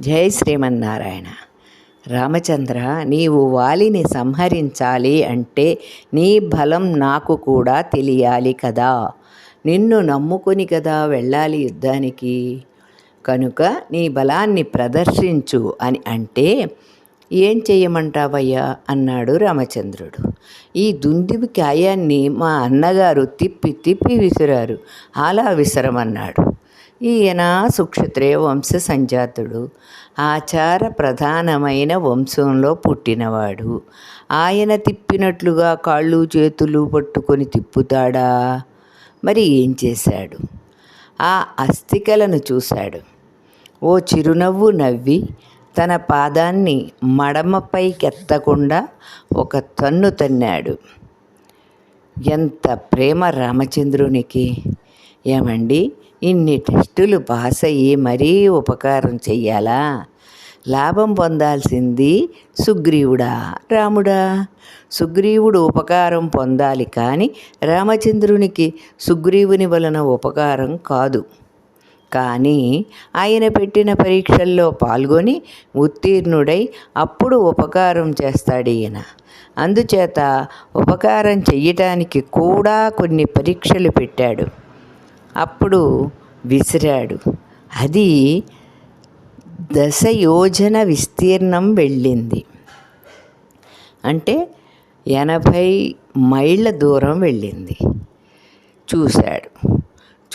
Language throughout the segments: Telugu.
జై శ్రీమన్నారాయణ. రామచంద్ర నీవు వాలిని సంహరించాలి అంటే నీ బలం నాకు కూడా తెలియాలి కదా. నిన్ను నమ్ముకొని కదా వెళ్ళాలి యుద్ధానికి. కనుక నీ బలాన్ని ప్రదర్శించు అని అంటే ఏం చేయమంటావయ్యా? అన్నాడు రామచంద్రుడు. ఈ దుందిబి కాయాన్ని మా అన్నగారు తిప్పి తిప్పి విసిరారు. అలా విసరమన్నాడు. ఈయన సుక్షత్రియ వంశ సంజాతుడు ఆచార ప్రధానమైన వంశంలో పుట్టినవాడు. ఆయన తిప్పినట్లుగా కాళ్ళు చేతులు పట్టుకొని తిప్పుతాడా? మరి ఏం చేశాడు? ఆ అస్థికలను చూశాడు. ఓ చిరునవ్వు నవ్వి తన పాదాన్ని మడమపైకెత్తకుండా ఒక తన్ను తన్నాడు. ఎంత ప్రేమ రామచంద్రునికి! ఏమండి? ఇన్ని టెస్టులు పాస్ అయ్యి మరీ ఉపకారం చెయ్యాలా? లాభం పొందాల్సింది సుగ్రీవుడా రాముడా. సుగ్రీవుడు ఉపకారం పొందాలి కానీ రామచంద్రునికి సుగ్రీవుని వలన ఉపకారం కాదు. కానీ ఆయన పెట్టిన పరీక్షల్లో పాల్గొని ఉత్తీర్ణుడై అప్పుడు ఉపకారం చేస్తాడు ఈయన. అందుచేత ఉపకారం చెయ్యటానికి కూడా కొన్ని పరీక్షలు పెట్టాడు. అప్పుడు విసిరాడు. అది దశ యోజన విస్తీర్ణం వెళ్ళింది. అంటే ఎనభై మైళ్ళ దూరం వెళ్ళింది. చూశాడు.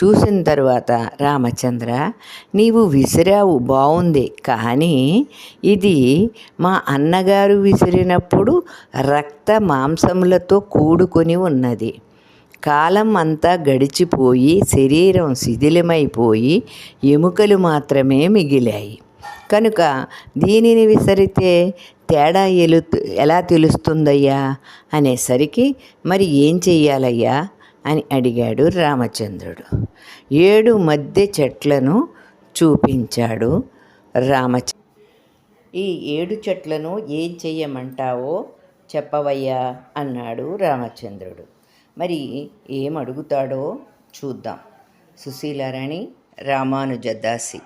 చూసిన తర్వాత రామచంద్ర నీవు విసిరావు బాగుంది కానీ ఇది మా అన్నగారు విసిరినప్పుడు రక్త మాంసములతో కూడుకొని ఉన్నది. కాలం అంతా గడిచిపోయి శరీరం శిథిలమైపోయి ఎముకలు మాత్రమే మిగిలాయి. కనుక దీనిని విసరితే తేడా ఎలు ఎలా తెలుస్తుందయ్యా? అనేసరికి మరి ఏం చెయ్యాలయ్యా? అని అడిగాడు రామచంద్రుడు. ఏడు మధ్య చెట్లను చూపించాడు రామచ ఈ ఏడు చెట్లను ఏం చెయ్యమంటావో చెప్పవయ్యా? అన్నాడు రామచంద్రుడు. మరి ఏం అడుగుతాడో చూద్దాం. సుశీలారాణి రామానుజదాసి